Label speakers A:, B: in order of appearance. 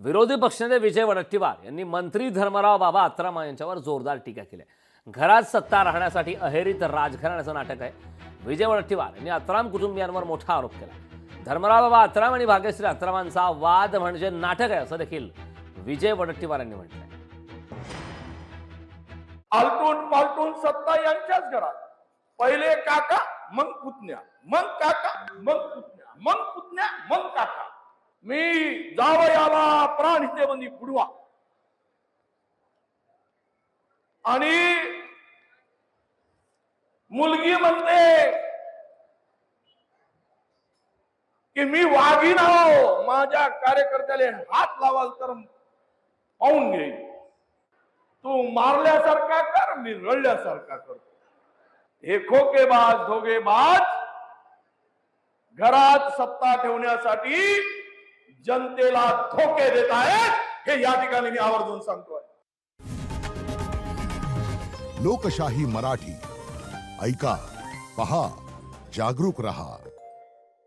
A: विरोधी पक्षनेते विजय वडट्टीवार यांनी मंत्री धर्मराव बाबा आत्रामा यांच्यावर जोरदार टीका केली घरात सत्ता राहण्यासाठी अहेरीत राजघराण्याचं नाटक आहे. विजय वडट्टीवार यांनी आत्राम कुटुंबियांवर मोठा आरोप केला. धर्मराव बाबा आत्राम आणि भाग्यश्री आत्रामांचा वाद म्हणजे नाटक आहे असं देखील विजय वडट्टीवार यांनी म्हटलंय.
B: आलटून पालटून सत्ता यांच्याच घरात. पहिले काका मग पुतण्या. मग काका मग पुतण्या. मग मी जावयाला प्राण हितेबंदी बुडवा आणि मुलगी म्हणते की मी वाघीन आहो माझ्या कार्यकर्त्याला हात लावाल तर पाहून घेईन तू मारल्यासारखा कर मी रडल्यासारखा करतो. हे खोकेबाज धोगेबाज घरात सत्ता ठेवण्यासाठी जनतेला धोके देत आहेत हे या ठिकाणी मी आवर्जून सांगतोय
C: लोकशाही मराठी, ऐका, पहा, जागरूक रहा।